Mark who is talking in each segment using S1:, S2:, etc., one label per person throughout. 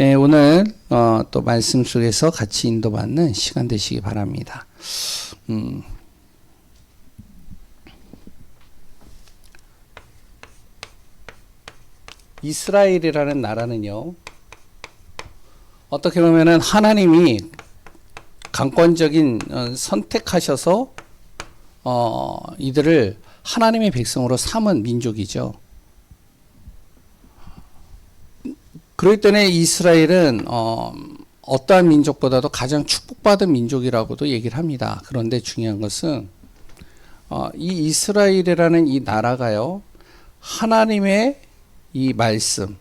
S1: 예, 오늘 어, 또 말씀 속에서 같이 인도받는 시간 되시기 바랍니다. 음. 이스라엘이라는 나라는요. 어떻게 보면은 하나님이 강권적인 어, 선택하셔서 어, 이들을 하나님의 백성으로 삼은 민족이죠. 그렇기 때문에 이스라엘은 어, 어떠한 민족보다도 가장 축복받은 민족이라고도 얘기를 합니다. 그런데 중요한 것은 어, 이 이스라엘이라는 이 나라가요 하나님의 이 말씀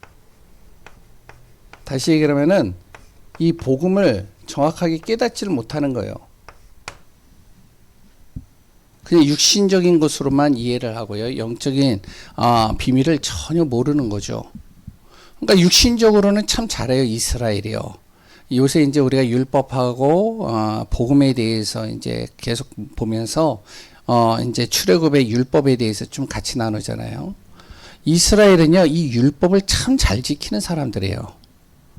S1: 다시 얘기하면은 이 복음을 정확하게 깨닫지를 못하는 거예요. 그냥 육신적인 것으로만 이해를 하고요. 영적인 아, 비밀을 전혀 모르는 거죠. 그러니까 육신적으로는 참 잘해요 이스라엘이요. 요새 이제 우리가 율법하고 어, 복음에 대해서 이제 계속 보면서 어, 이제 출애굽의 율법에 대해서 좀 같이 나누잖아요. 이스라엘은요 이 율법을 참 잘 지키는 사람들이에요.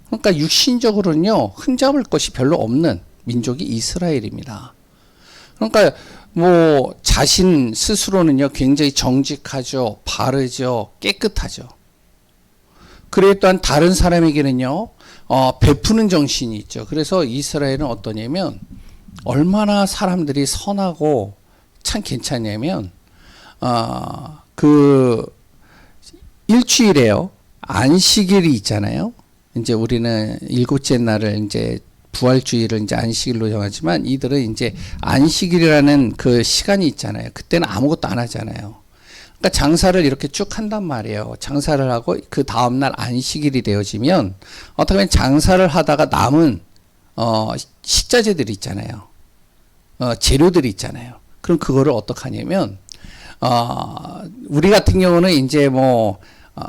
S1: 그러니까 육신적으로는요 흠잡을 것이 별로 없는 민족이 이스라엘입니다. 그러니까 뭐 자신 스스로는요 굉장히 정직하죠, 바르죠, 깨끗하죠. 그래 또한 다른 사람에게는요 어, 베푸는 정신이 있죠. 그래서 이스라엘은 어떠냐면 얼마나 사람들이 선하고 참 괜찮냐면 어, 그 일주일에요 안식일이 있잖아요. 이제 우리는 일곱째 날을 이제 부활주의를 이제 안식일로 정하지만 이들은 이제 안식일이라는 그 시간이 있잖아요. 그때는 아무것도 안 하잖아요. 그러니까 장사를 이렇게 쭉 한단 말이에요. 장사를 하고 그 다음 날 안식일이 되어지면 어떻게 보면 장사를 하다가 남은 어 식자재들이 있잖아요. 어 재료들이 있잖아요. 그럼 그거를 어떻게 하냐면 어 우리 같은 경우는 이제 뭐 어,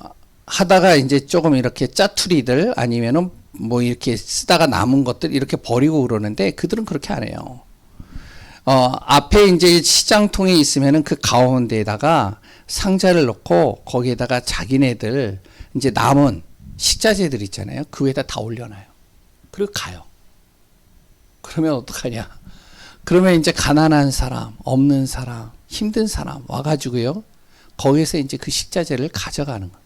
S1: 하다가 이제 조금 이렇게 짜투리들 아니면은 뭐 이렇게 쓰다가 남은 것들 이렇게 버리고 그러는데 그들은 그렇게 안 해요. 어, 앞에 이제 시장통이 있으면은 그 가운데에다가 상자를 넣고 거기에다가 자기네들 이제 남은 식자재들 있잖아요. 그 위에다 다 올려놔요. 그리고 가요. 그러면 어떡하냐. 그러면 이제 가난한 사람, 없는 사람, 힘든 사람 와가지고요. 거기에서 이제 그 식자재를 가져가는 거예요.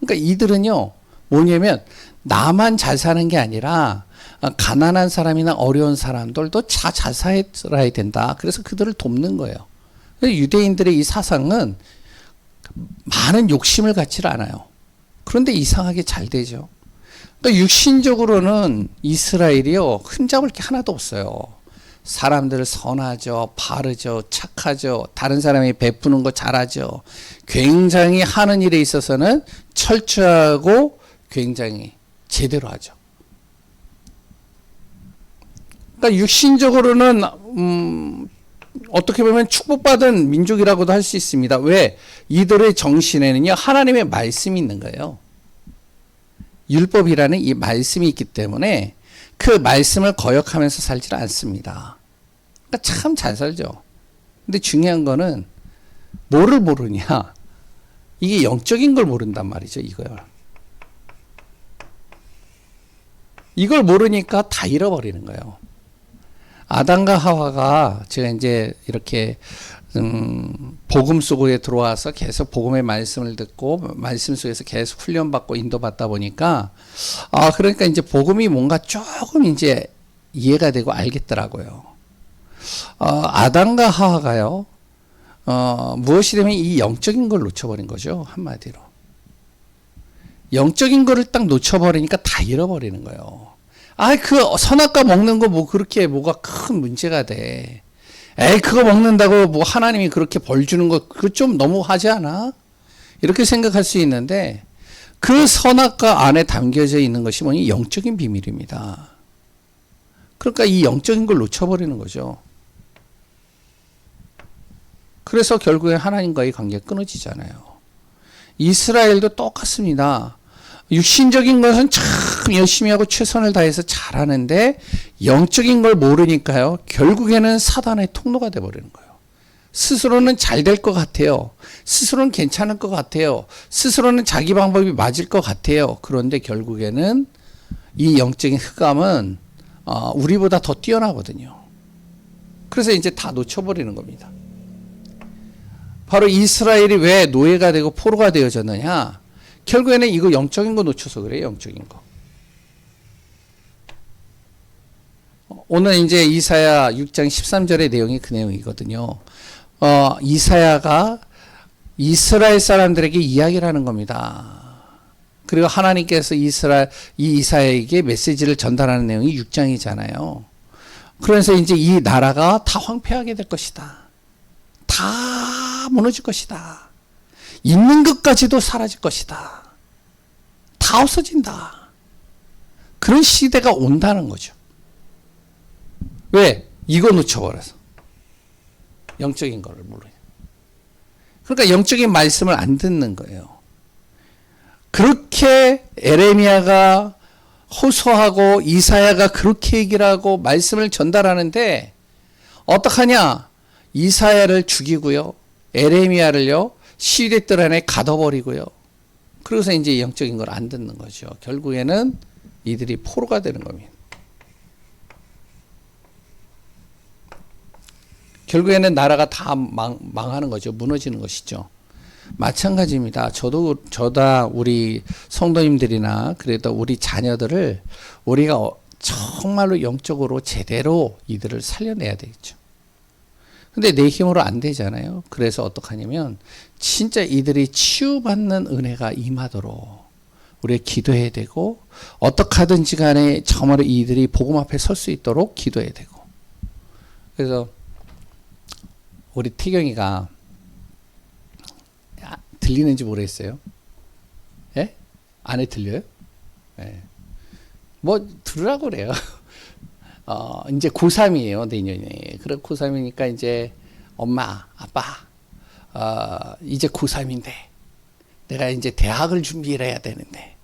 S1: 그러니까 이들은요, 뭐냐면, 나만 잘 사는 게 아니라, 어, 가난한 사람이나 어려운 사람들도 다 잘 살아야 된다. 그래서 그들을 돕는 거예요. 유대인들의 이 사상은 많은 욕심을 갖지 않아요. 그런데 이상하게 잘 되죠. 그러니까 육신적으로는 이스라엘이요, 흠잡을 게 하나도 없어요. 사람들 선하죠, 바르죠, 착하죠, 다른 사람이 베푸는 거 잘하죠. 굉장히 하는 일에 있어서는 철저하고 굉장히 제대로 하죠. 그러니까 육신적으로는 음, 어떻게 보면 축복받은 민족이라고도 할 수 있습니다. 왜? 이들의 정신에는요 하나님의 말씀이 있는 거예요. 율법이라는 이 말씀이 있기 때문에 그 말씀을 거역하면서 살지를 않습니다. 그러니까 참 잘 살죠. 근데 중요한 거는 뭐를 모르냐? 이게 영적인 걸 모른단 말이죠, 이걸. 이걸 모르니까 다 잃어버리는 거예요. 아담과 하와가 제가 이제 이렇게 음, 복음 속에 들어와서 계속 복음의 말씀을 듣고 말씀 속에서 계속 훈련받고 인도받다 보니까 아 그러니까 이제 복음이 뭔가 조금 이제 이해가 되고 알겠더라고요. 어, 아담과 하와가요. 어, 무엇이 되면 이 영적인 걸 놓쳐버린 거죠 한마디로. 영적인 거를 딱 놓쳐버리니까 다 잃어버리는 거예요. 아, 그 선악과 먹는 거 뭐 그렇게 뭐가 큰 문제가 돼. 에이, 그거 먹는다고 뭐 하나님이 그렇게 벌 주는 거, 그거 좀 너무 하지 않아? 이렇게 생각할 수 있는데, 그 선악과 안에 담겨져 있는 것이 뭐니? 영적인 비밀입니다. 그러니까 이 영적인 걸 놓쳐버리는 거죠. 그래서 결국에 하나님과의 관계가 끊어지잖아요. 이스라엘도 똑같습니다. 육신적인 것은 참 열심히 하고 최선을 다해서 잘하는데 영적인 걸 모르니까요. 결국에는 사단의 통로가 돼 버리는 거예요. 스스로는 잘 될 것 같아요. 스스로는 괜찮을 것 같아요. 스스로는 자기 방법이 맞을 것 같아요. 그런데 결국에는 이 영적인 흑암은 어, 우리보다 더 뛰어나거든요. 그래서 이제 다 놓쳐버리는 겁니다. 바로 이스라엘이 왜 노예가 되고 포로가 되어졌느냐? 결국에는 이거 영적인 거 놓쳐서 그래요, 영적인 거. 오늘 이제 이사야 6장 13절의 내용이 그 내용이거든요. 어, 이사야가 이스라엘 사람들에게 이야기를 하는 겁니다. 그리고 하나님께서 이스라엘, 이 이사야에게 메시지를 전달하는 내용이 6장이잖아요. 그래서 이제 이 나라가 다 황폐하게 될 것이다. 다 무너질 것이다. 있는 것까지도 사라질 것이다. 다 없어진다. 그런 시대가 온다는 거죠. 왜? 이거 놓쳐버려서. 영적인 거를 모르요. 그러니까 영적인 말씀을 안 듣는 거예요. 그렇게 에레미야가 호소하고 이사야가 그렇게 얘기를 하고 말씀을 전달하는데 어떡하냐? 이사야를 죽이고요. 에레미야를요. 시대들 안에 가둬버리고요. 그래서 이제 영적인 걸 안 듣는 거죠. 결국에는 이들이 포로가 되는 겁니다. 결국에는 나라가 다 망, 망하는 거죠. 무너지는 것이죠. 마찬가지입니다. 저도 저다 우리 성도님들이나 그래도 우리 자녀들을 우리가 어, 정말로 영적으로 제대로 이들을 살려내야 되겠죠. 근데 내 힘으로 안 되잖아요. 그래서 어떡하냐면 진짜 이들이 치유받는 은혜가 임하도록 우리가 기도해야 되고 어떻게 하든지 간에 정말로 이들이 복음 앞에 설 수 있도록 기도해야 되고 그래서 우리 태경이가 아, 들리는지 모르겠어요. 예? 안에 들려요? 예. 뭐 들으라고 그래요. 어, 이제 고3이에요, 내년에. 그래, 고3이니까 이제 엄마, 아빠, 어, 이제 고3인데 내가 이제 대학을 준비를 해야 되는데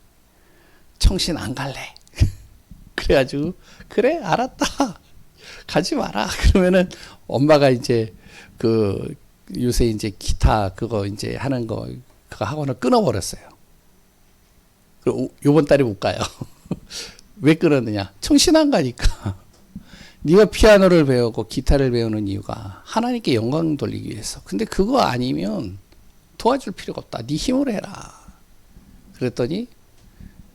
S1: 청신 안 갈래. 그래가지고, 그래, 알았다. 가지 마라. 그러면은 엄마가 이제 그 요새 이제 기타 그거 이제 하는 거 그거 학원을 끊어버렸어요. 요번 달에 못 가요. 왜 끊었느냐? 청신 안 가니까. 네가 피아노를 배우고 기타를 배우는 이유가 하나님께 영광 돌리기 위해서. 근데 그거 아니면 도와줄 필요가 없다. 네 힘으로 해라. 그랬더니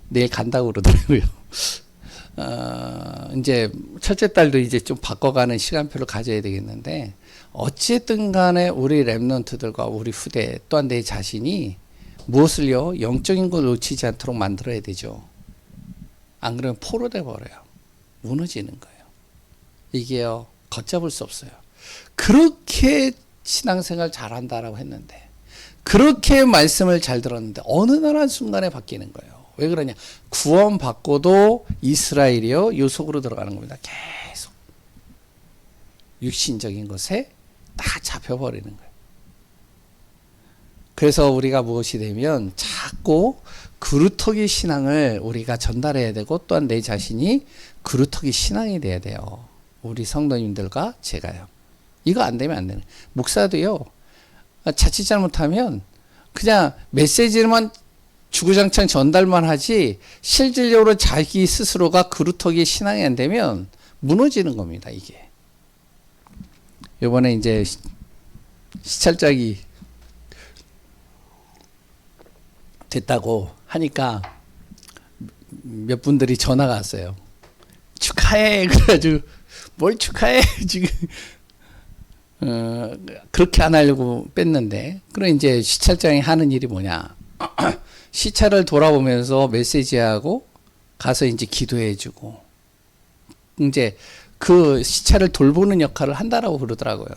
S1: 내일 간다고 그러더라고요. 어, 이제 첫째 딸도 이제 좀 바꿔가는 시간표를 가져야 되겠는데 어쨌든 간에 우리 랩런트들과 우리 후대 또한 내 자신이 무엇을요 영적인 걸 놓치지 않도록 만들어야 되죠. 안 그러면 포로 돼 버려요. 무너지는 거예요. 이게요 걷잡을 수 없어요. 그렇게 신앙생활 잘한다라고 했는데 그렇게 말씀을 잘 들었는데 어느 날 한 순간에 바뀌는 거예요. 왜 그러냐? 구원 받고도 이스라엘이요 요 속으로 들어가는 겁니다. 계속 육신적인 것에 다 잡혀버리는 거예요. 그래서 우리가 무엇이 되면 자꾸 그루터기 신앙을 우리가 전달해야 되고 또한 내 자신이 그루터기 신앙이 돼야 돼요. 우리 성도님들과 제가요. 이거 안 되면 안 되는. 목사도요. 자칫 잘못하면 그냥 메시지만 주구장창 전달만 하지 실질적으로 자기 스스로가 그루터기 신앙이 안 되면 무너지는 겁니다. 이게. 요번에 이제 시찰장이 됐다고 하니까 몇 분들이 전화가 왔어요. 축하해. 그래가지고 뭘 축하해. 지금 어, 그렇게 안 하려고 뺐는데 그럼 이제 시찰장이 하는 일이 뭐냐? 시차를 돌아보면서 메시지하고 가서 이제 기도해주고 이제 그 시차를 돌보는 역할을 한다라고 그러더라고요.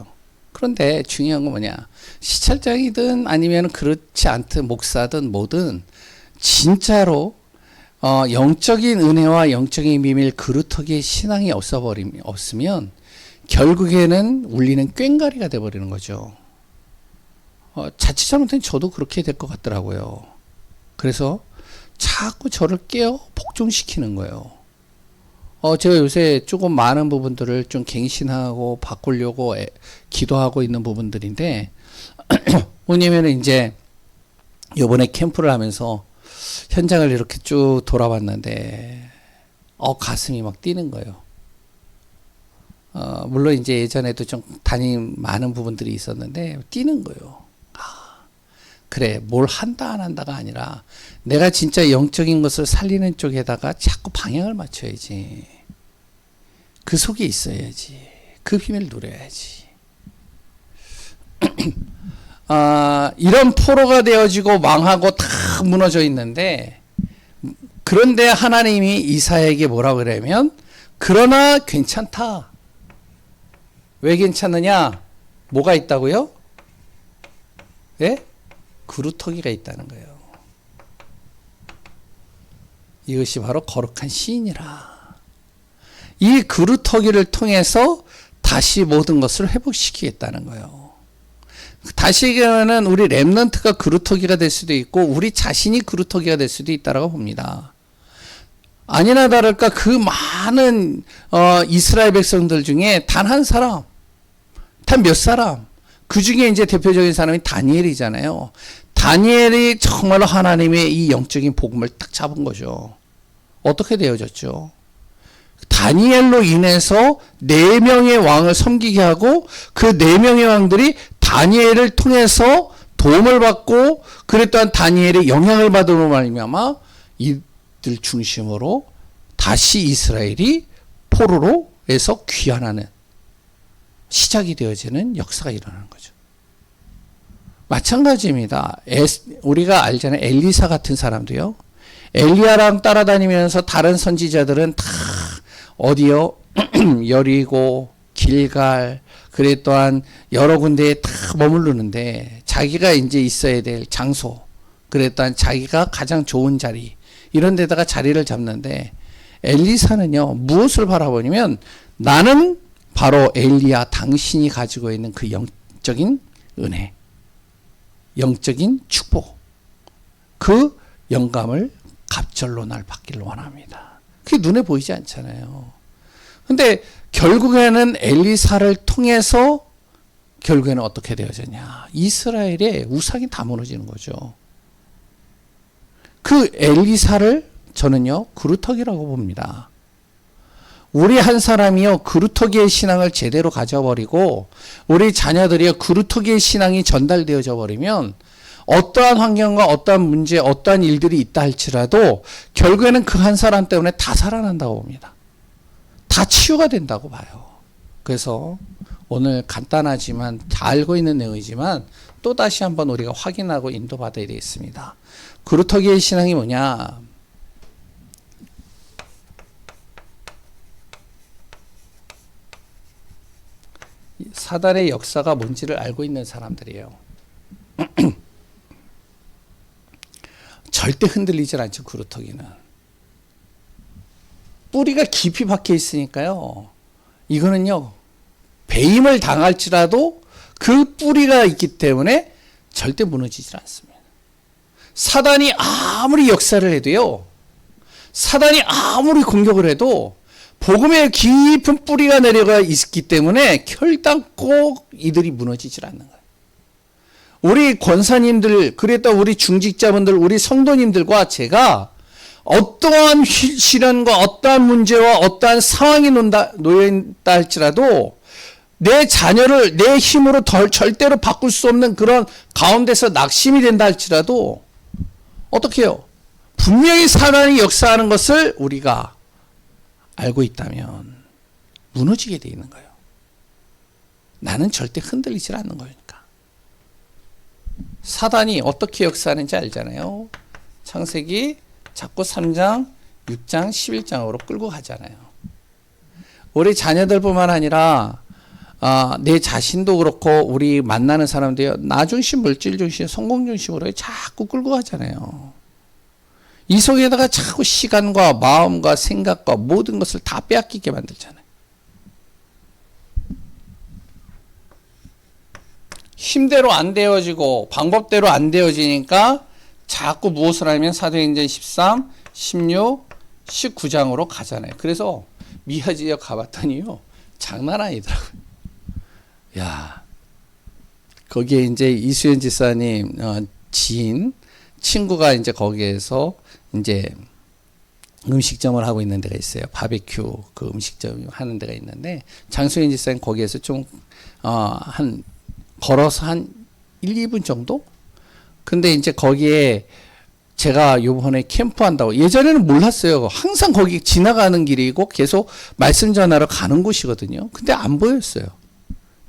S1: 그런데 중요한 건 뭐냐? 시찰장이든 아니면 그렇지 않든 목사든 뭐든 진짜로 어, 영적인 은혜와 영적인 비밀 그루터기의 신앙이 없어버림 없으면 결국에는 울리는 꽹가리가 돼버리는 거죠. 어, 자칫 잘못하면 저도 그렇게 될 것 같더라고요. 그래서 자꾸 저를 깨어 복종시키는 거예요. 어, 제가 요새 조금 많은 부분들을 좀 갱신하고 바꾸려고 애, 기도하고 있는 부분들인데, 뭐냐면은 이제 요번에 캠프를 하면서 현장을 이렇게 쭉 돌아봤는데, 어 가슴이 막 뛰는 거예요. 어 물론 이제 예전에도 좀 담임 많은 부분들이 있었는데 뛰는 거예요. 아 그래 뭘 한다 안 한다가 아니라 내가 진짜 영적인 것을 살리는 쪽에다가 자꾸 방향을 맞춰야지. 그 속에 있어야지. 그 힘을 누려야지. 아, 이런 포로가 되어지고 망하고 다 무너져 있는데 그런데 하나님이 이사에게 뭐라 그러면 그러나 괜찮다. 왜 괜찮느냐? 뭐가 있다고요? 예? 그루터기가 있다는 거예요. 이것이 바로 거룩한 시인이라. 이 그루터기를 통해서 다시 모든 것을 회복시키겠다는 거예요. 다시는 우리 랩런트가 그루터기가 될 수도 있고 우리 자신이 그루터기가 될 수도 있다라고 봅니다. 아니나 다를까 그 많은 어, 이스라엘 백성들 중에 단 한 사람, 단 몇 사람, 그 중에 이제 대표적인 사람이 다니엘이잖아요. 다니엘이 정말로 하나님의 이 영적인 복음을 딱 잡은 거죠. 어떻게 되어졌죠? 다니엘로 인해서 네 명의 왕을 섬기게 하고 그 네 명의 왕들이 다니엘을 통해서 도움을 받고 그랬던 다니엘의 영향을 받으로 말미암아 이들 중심으로 다시 이스라엘이 포로로에서 귀환하는 시작이 되어지는 역사가 일어나는 거죠. 마찬가지입니다. 우리가 알잖아요. 엘리사 같은 사람도요. 엘리야랑 따라다니면서 다른 선지자들은 다 어디요? 여리고 길갈 그래 또한 여러 군데에 다 머무르는데 자기가 이제 있어야 될 장소 그래 또한 자기가 가장 좋은 자리 이런 데다가 자리를 잡는데 엘리사는요 무엇을 바라보냐면 나는 바로 엘리야 당신이 가지고 있는 그 영적인 은혜 영적인 축복 그 영감을 갑절로 날 받기를 원합니다. 그게 눈에 보이지 않잖아요. 근데 결국에는 엘리사를 통해서 결국에는 어떻게 되어졌냐. 이스라엘의 우상이 다 무너지는 거죠. 그 엘리사를 저는요, 그루터기라고 봅니다. 우리 한 사람이요, 그루터기의 신앙을 제대로 가져버리고, 우리 자녀들이요, 그루터기의 신앙이 전달되어져 버리면, 어떠한 환경과 어떠한 문제, 어떠한 일들이 있다 할지라도 결국에는 그 한 사람 때문에 다 살아난다고 봅니다. 다 치유가 된다고 봐요. 그래서 오늘 간단하지만 다 알고 있는 내용이지만 또 다시 한번 우리가 확인하고 인도받아야 되겠습니다. 그루터기의 신앙이 뭐냐? 사단의 역사가 뭔지를 알고 있는 사람들이에요. 절대 흔들리질 않죠, 그루터기는. 뿌리가 깊이 박혀 있으니까요. 이거는요, 배임을 당할지라도 그 뿌리가 있기 때문에 절대 무너지질 않습니다. 사단이 아무리 역사를 해도요, 사단이 아무리 공격을 해도 복음의 깊은 뿌리가 내려가 있기 때문에 결단코 이들이 무너지질 않는 거예요. 우리 권사님들, 그랬다 우리 중직자분들, 우리 성도님들과 제가 어떠한 시련과 어떠한 문제와 어떠한 상황이 놓여있다 할지라도 내 자녀를 내 힘으로 덜 절대로 바꿀 수 없는 그런 가운데서 낙심이 된다 할지라도 어떻게 해요? 분명히 사단이 역사하는 것을 우리가 알고 있다면 무너지게 돼 있는 거예요. 나는 절대 흔들리질 않는 거니까. 사단이 어떻게 역사하는지 알잖아요. 창세기 자꾸 3장, 6장, 11장으로 끌고 가잖아요. 우리 자녀들뿐만 아니라 아, 내 자신도 그렇고 우리 만나는 사람들이 나 중심, 물질 중심, 성공 중심으로 자꾸 끌고 가잖아요. 이 속에다가 자꾸 시간과 마음과 생각과 모든 것을 다 빼앗기게 만들잖아요. 힘대로 안 되어지고 방법대로 안 되어지니까 자꾸 무엇을 하면 사도행전 13, 16, 19장으로 가잖아요. 그래서 미하 지역 가봤더니요. 장난 아니더라고요. 야, 거기에 이제 이수연 지사님 어, 지인 친구가 이제 거기에서 이제 음식점을 하고 있는 데가 있어요. 바베큐 그 음식점 하는 데가 있는데 장소연 지사님 거기에서 좀어한 걸어서 한 1, 2분 정도? 근데 이제 거기에 제가 요번에 캠프 한다고 예전에는 몰랐어요. 항상 거기 지나가는 길이고 계속 말씀 전하러 가는 곳이거든요. 근데 안 보였어요.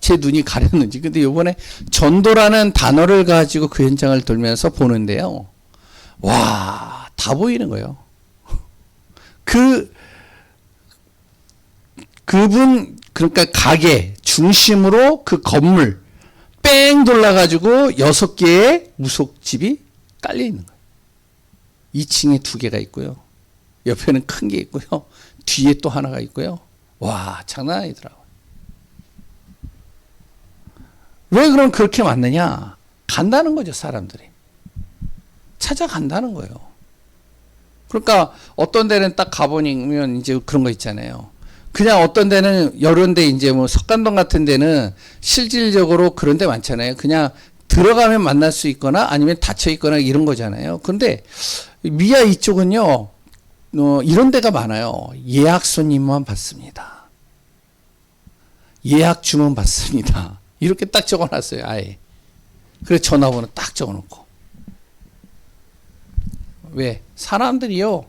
S1: 제 눈이 가렸는지. 근데 요번에 전도라는 단어를 가지고 그 현장을 돌면서 보는데요. 와, 다 보이는 거예요. 그 그분 그러니까 가게 중심으로 그 건물 뺑 돌아가지고 여섯 개의 무속집이 깔려 있는 거예요. 2층에 두 개가 있고요. 옆에는 큰 게 있고요. 뒤에 또 하나가 있고요. 와, 장난 아니더라고요. 왜 그럼 그렇게 많느냐? 간다는 거죠, 사람들이. 찾아간다는 거예요. 그러니까 어떤 데는 딱 가보면 이제 그런 거 있잖아요. 그냥 어떤 데는 여러 데 이제 뭐 석간동 같은 데는 실질적으로 그런 데 많잖아요. 그냥 들어가면 만날 수 있거나 아니면 닫혀 있거나 이런 거잖아요. 근데 미아 이쪽은요, 어, 이런 데가 많아요. 예약 손님만 받습니다. 예약 주문 받습니다. 이렇게 딱 적어놨어요. 아예. 그래서 전화번호 딱 적어놓고. 왜? 사람들이요.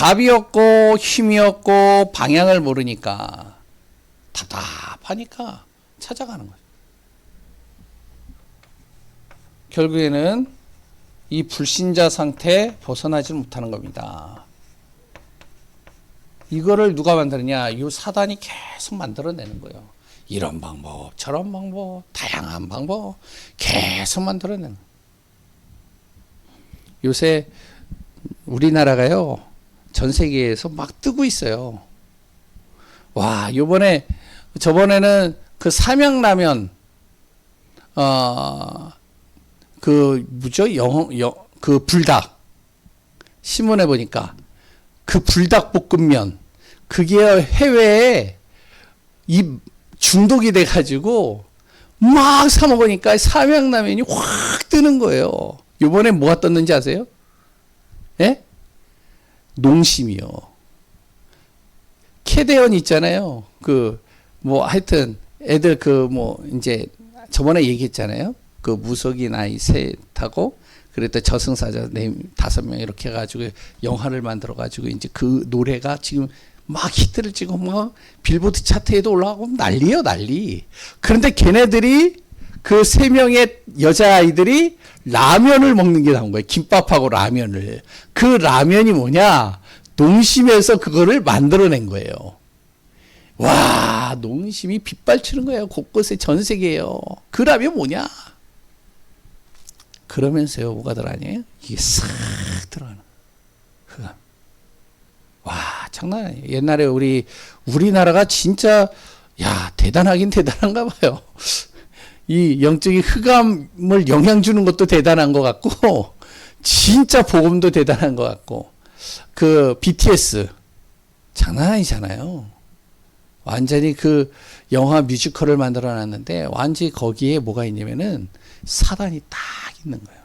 S1: 답이 없고 힘이 없고 방향을 모르니까 답답하니까 찾아가는 거예요. 결국에는 이 불신자 상태 벗어나지 못하는 겁니다. 이거를 누가 만드느냐? 이 사단이 계속 만들어내는 거예요. 이런 방법, 저런 방법, 다양한 방법 계속 만들어내는 거예요. 요새 우리나라가요, 전 세계에서 막 뜨고 있어요. 와, 요번에, 저번에는 그 삼양라면, 어, 그, 뭐죠? 영, 영, 그 불닭. 신문에 보니까 그 불닭 볶음면. 그게 해외에 이 중독이 돼 가지고 막 사 먹으니까 삼양라면이 확 뜨는 거예요. 요번에 뭐가 떴는지 아세요? 예? 농심이요. 캐대언 있잖아요. 그, 뭐, 하여튼, 애들 그, 뭐, 이제, 저번에 얘기했잖아요. 그 무속인 아이 셋하고, 그랬더 저승사자 네, 다섯 명 이렇게 해가지고 영화를 만들어가지고, 이제 그 노래가 지금 막 히트를 찍고, 뭐, 빌보드 차트에도 올라가고 난리요, 난리. 그런데 걔네들이 그 세 명의 여자아이들이 라면을 먹는 게 나온 거예요. 김밥하고 라면을. 그 라면이 뭐냐? 농심에서 그거를 만들어낸 거예요. 와, 농심이 빗발치는 거예요. 곳곳에 전 세계에요. 그 라면 뭐냐? 그러면서요, 뭐가 들어가냐? 이게 싹 들어가는 흑암. 와, 장난 아니에요. 옛날에 우리, 우리나라가 진짜, 야, 대단하긴 대단한가 봐요. 이 영적인 흑암을 영향 주는 것도 대단한 것 같고, 진짜 복음도 대단한 것 같고, 그 BTS 장난 아니잖아요. 완전히 그 영화 뮤지컬을 만들어 놨는데, 완전히 거기에 뭐가 있냐면은 사단이 딱 있는 거예요.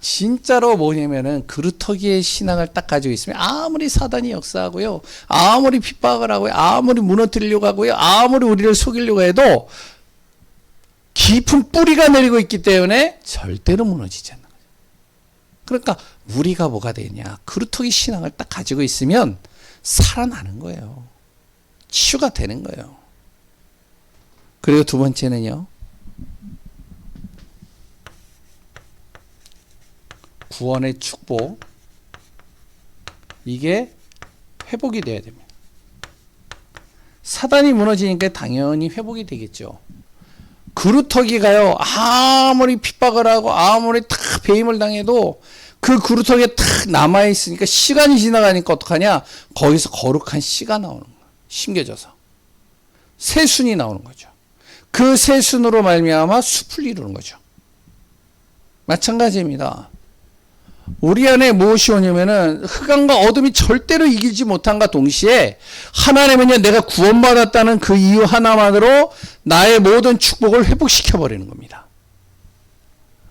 S1: 진짜로 뭐냐면은 그루터기의 신앙을 딱 가지고 있으면 아무리 사단이 역사하고요, 아무리 핍박을 하고요, 아무리 무너뜨리려고 하고요, 아무리 우리를 속이려고 해도 깊은 뿌리가 내리고 있기 때문에 절대로 무너지지 않는 거죠. 그러니까 우리가 뭐가 되냐? 그루터기 신앙을 딱 가지고 있으면 살아나는 거예요. 치유가 되는 거예요. 그리고 두 번째는요. 구원의 축복. 이게 회복이 돼야 됩니다. 사단이 무너지니까 당연히 회복이 되겠죠. 그루터기가요, 아무리 핍박을 하고, 아무리 탁 배임을 당해도, 그 그루터기에 탁 남아 있으니까, 시간이 지나가니까 어떡하냐? 거기서 거룩한 씨가 나오는 거야. 심겨져서. 새순이 나오는 거죠. 그 새순으로 말미암아 숲을 이루는 거죠. 마찬가지입니다. 우리 안에 무엇이 오냐면은 흑암과 어둠이 절대로 이기지 못한과 동시에 하나님은요 내가 구원받았다는 그 이유 하나만으로 나의 모든 축복을 회복시켜 버리는 겁니다.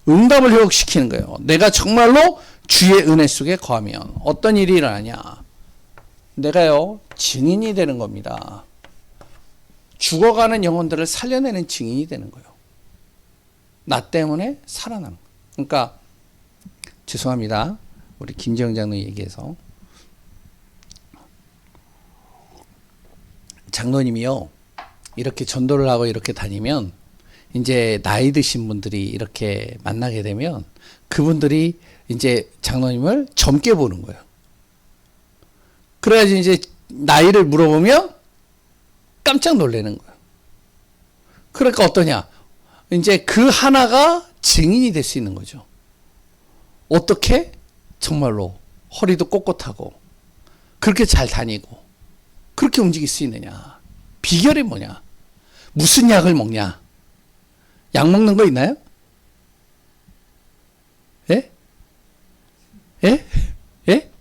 S1: 응답을 회복시키는 거예요. 내가 정말로 주의 은혜 속에 거하면 어떤 일이 일어나냐? 내가요, 증인이 되는 겁니다. 죽어가는 영혼들을 살려내는 증인이 되는 거예요. 나 때문에 거예요. 그러니까, 죄송합니다. 우리 김지영 장로님 얘기해서. 장로님이요, 이렇게 전도를 하고 이렇게 다니면, 이제 나이 드신 분들이 이렇게 만나게 되면, 그분들이 이제 장로님을 젊게 보는 거예요. 그래야지 이제 나이를 물어보면 깜짝 놀라는 거예요. 그러니까 어떠냐? 이제 그 하나가 증인이 될 수 있는 거죠. 어떻게? 정말로 허리도 꼿꼿하고 그렇게 잘 다니고 그렇게 움직일 수 있느냐? 비결이 뭐냐? 무슨 약을 먹냐? 약 먹는 거 있나요? 예? 예? 예?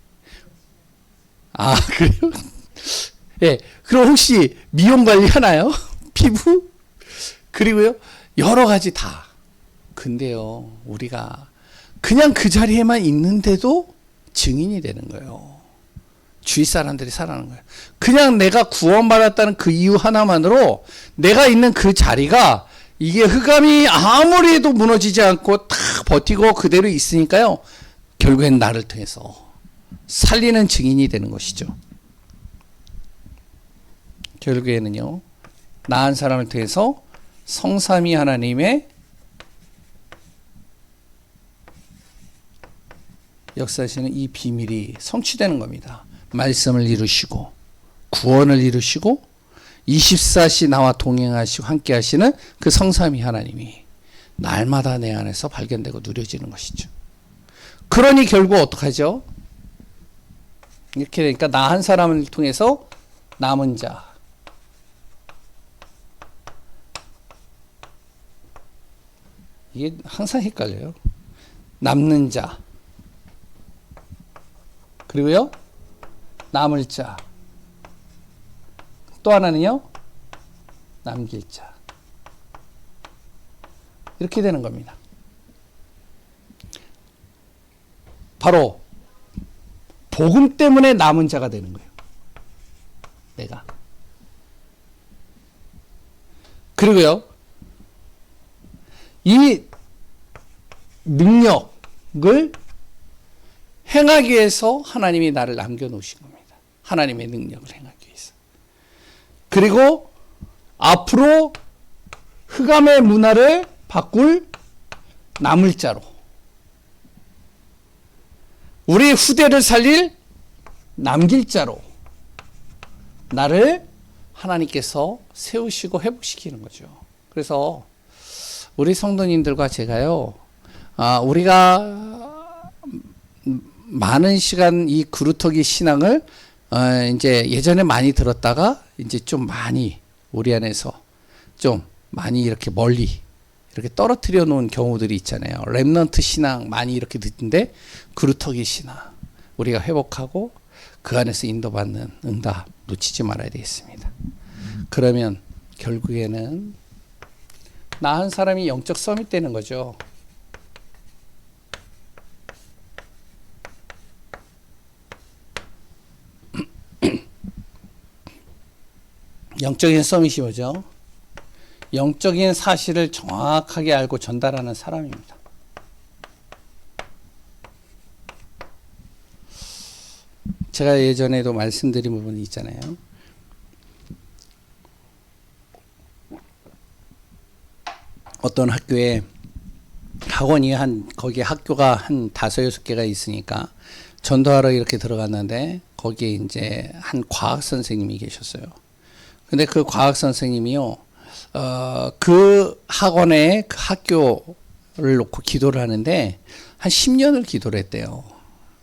S1: 아, 그래요? 예. 그럼 혹시 미용 관리 하나요? 피부? 그리고요, 여러 가지 다. 근데요, 우리가 그냥 그 자리에만 있는데도 증인이 되는 거예요. 주위 사람들이 살아가는 거예요. 그냥 내가 구원받았다는 그 이유 하나만으로 내가 있는 그 자리가 이게 흑암이 아무리 해도 무너지지 않고 탁 버티고 그대로 있으니까요. 결국엔 나를 통해서 살리는 증인이 되는 것이죠. 결국에는요. 나 한 사람을 통해서 성삼위 하나님의 역사하시는 이 비밀이 성취되는 겁니다. 말씀을 이루시고 구원을 이루시고 24시 나와 동행하시고 함께 하시는 그 성삼위 하나님이 날마다 내 안에서 발견되고 누려지는 것이죠. 그러니 결국 어떡하죠? 이렇게 되니까 나 한 사람을 통해서 남은 자 이게 항상 헷갈려요. 남는 자 그리고요 남을 자 또 하나는요 남길 자 이렇게 되는 겁니다. 바로 복음 때문에 남은 자가 되는 거예요. 내가. 그리고요. 이 능력을 행하기 위해서 하나님이 나를 남겨놓으신 겁니다. 하나님의 능력을 행하기 위해서. 그리고 앞으로 흑암의 문화를 바꿀 남을 자로. 우리 후대를 살릴 남길 자로. 나를 하나님께서 세우시고 회복시키는 거죠. 그래서 우리 성도님들과 제가요, 아, 우리가 많은 시간 이 그루터기 신앙을 어, 이제 예전에 많이 들었다가 이제 좀 많이 우리 안에서 좀 많이 이렇게 멀리 이렇게 떨어뜨려 놓은 경우들이 있잖아요. 렘넌트 신앙 많이 이렇게 듣는데 그루터기 신앙 우리가 회복하고 그 안에서 인도받는 응답 놓치지 말아야 되겠습니다. 그러면 결국에는 나 한 사람이 영적 서밋 되는 거죠. 영적인 서밋이 뭐죠? 영적인 사실을 정확하게 알고 전달하는 사람입니다. 제가 예전에도 말씀드린 부분이 있잖아요. 어떤 학교에 학원이 한 거기 학교가 한 다섯 여섯 개가 있으니까 전도하러 이렇게 들어갔는데 거기에 이제 한 과학 선생님이 계셨어요. 근데 그 과학 선생님이요, 어, 그 학원에 그 학교를 놓고 기도를 하는데 한 10년을 기도를 했대요.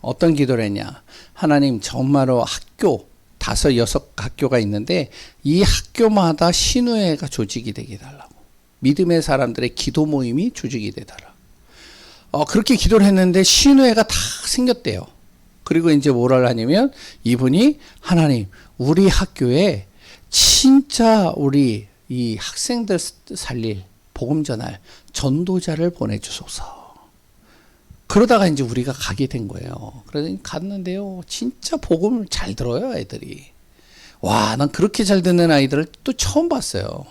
S1: 어떤 기도를 했냐. 하나님, 정말로 학교, 다섯, 여섯 학교가 있는데 이 학교마다 신우회가 조직이 되게 달라고. 믿음의 사람들의 기도 모임이 조직이 되더라. 어, 그렇게 기도를 했는데 신우회가 다 생겼대요. 그리고 이제 뭐를 하냐면 이분이 하나님, 우리 학교에 진짜 우리 이 학생들 살릴 복음 전할 전도자를 보내주소서. 그러다가 이제 우리가 가게 된 거예요. 그래서 갔는데요. 진짜 복음을 잘 들어요, 아이들이. 와, 난 그렇게 잘 듣는 아이들을 또 처음 봤어요.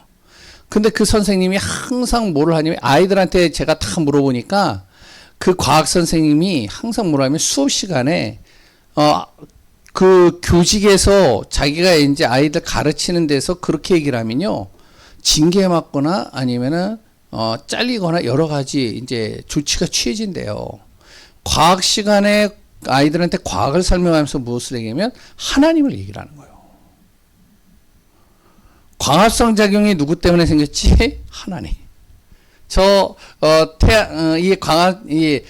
S1: 근데 그 선생님이 항상 뭐를 하냐면 아이들한테 제가 다 물어보니까 그 과학 선생님이 항상 뭐라 하면 수업 시간에 어, 그 교직에서 자기가 이제 아이들 가르치는 데서 그렇게 얘기를 하면요. 징계 맞거나 아니면은 어, 잘리거나 여러 가지 이제 조치가 취해진대요. 과학 시간에 아이들한테 과학을 설명하면서 무엇을 얘기하면 하나님을 얘기를 하는 거예요. 광합성 작용이 누구 때문에 생겼지? 하나님. 저 어, 태양 어, 이 광합 이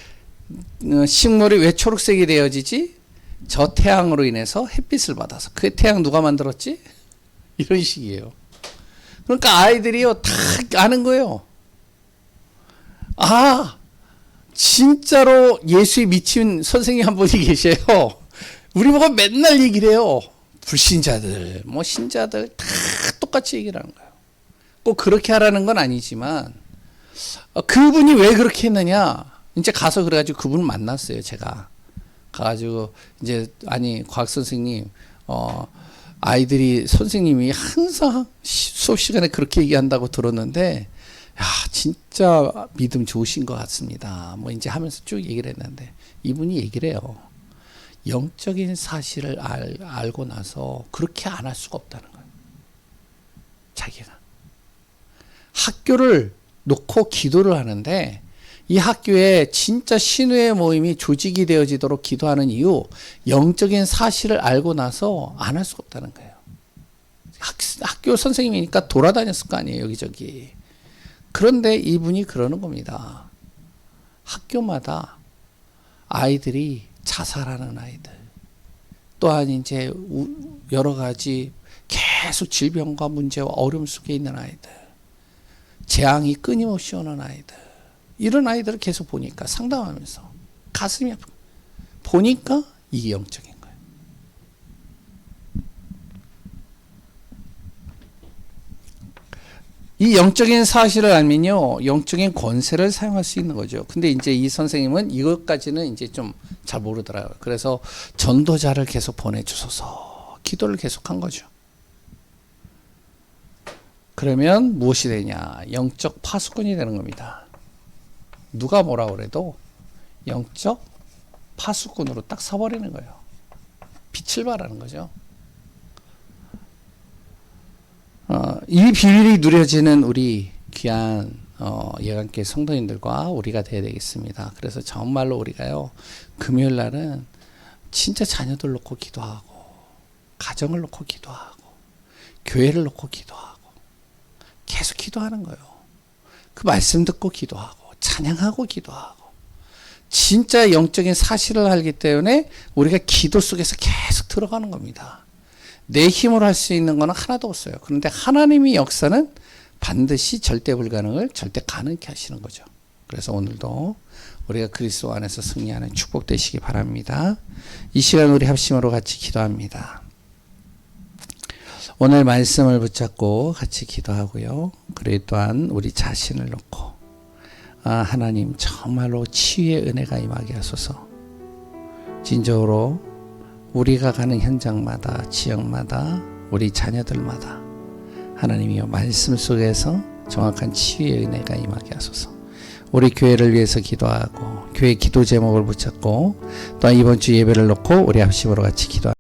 S1: 어, 식물이 왜 초록색이 되어지지? 저 태양으로 인해서 햇빛을 받아서 그 태양 누가 만들었지? 이런 식이에요. 그러니까 아이들이요 다 아는 거예요. 아 진짜로 예수에 미친 선생님 한 분이 계세요. 우리 보고 맨날 얘기를 해요. 불신자들, 뭐 신자들 다 똑같이 얘기를 하는 거예요. 꼭 그렇게 하라는 건 아니지만 어, 그분이 왜 그렇게 했느냐? 이제 가서 그래가지고 그분을 만났어요. 제가 가가지고 이제 아니 과학 선생님 어 아이들이 선생님이 항상 시- 수업 시간에 그렇게 얘기한다고 들었는데 야 진짜 믿음 좋으신 것 같습니다. 뭐 이제 하면서 쭉 얘기를 했는데 이분이 얘기를 해요. 영적인 사실을 알, 알고 나서 그렇게 안 할 수가 없다는 거예요. 자기가 학교를 놓고 기도를 하는데 이 학교에 진짜 신우의 모임이 조직이 되어지도록 기도하는 이유 영적인 사실을 알고 나서 안 할 수가 없다는 거예요. 학, 학교 선생님이니까 돌아다녔을 거 아니에요 여기저기. 그런데 이분이 그러는 겁니다. 학교마다 아이들이 자살하는 아이들, 또한 이제 우- 여러 가지 계속 질병과 문제와 어려움 속에 있는 아이들, 재앙이 끊임없이 오는 아이들, 이런 아이들을 계속 보니까 상담하면서 가슴이 아프. 보니까 이게 영적인 거예요. 이 영적인 사실을 알면요, 영적인 권세를 사용할 수 있는 거죠. 근데 이제 이 선생님은 이것까지는 이제 좀 잘 모르더라고요. 그래서 전도자를 계속 보내주소서, 기도를 계속 한 거죠. 그러면 무엇이 되냐? 영적 파수꾼이 되는 겁니다. 누가 뭐라 그래도 영적 파수꾼으로 딱 서버리는 거예요. 빛을 발하는 거죠. 어, 이 비밀이 누려지는 우리 귀한 어, 예감교 성도님들과 우리가 되어야 되겠습니다. 그래서 정말로 우리가요 금요일 날은 진짜 자녀들 놓고 기도하고 가정을 놓고 기도하고 교회를 놓고 기도하고 계속 기도하는 거예요. 그 말씀 듣고 기도하고 찬양하고 기도하고 진짜 영적인 사실을 알기 때문에 우리가 기도 속에서 계속 들어가는 겁니다. 내 힘으로 할 수 있는 거는 하나도 없어요. 그런데 하나님의 역사는 반드시 절대 불가능을 절대 가능케 하시는 거죠. 그래서 오늘도 우리가 그리스도 안에서 승리하는 축복 되시기 바랍니다. 이 시간 우리 합심으로 같이 기도합니다. 오늘 말씀을 붙잡고 같이 기도하고요. 그리고 또한 우리 자신을 놓고 아, 하나님 정말로 치유의 은혜가 임하게 하소서. 진정으로 우리가 가는 현장마다 지역마다 우리 자녀들마다 하나님이여 말씀 속에서 정확한 치유의 은혜가 임하게 하소서. 우리 교회를 위해서 기도하고 교회 기도 제목을 붙잡고 또 이번 주 예배를 놓고 우리 합심으로 같이 기도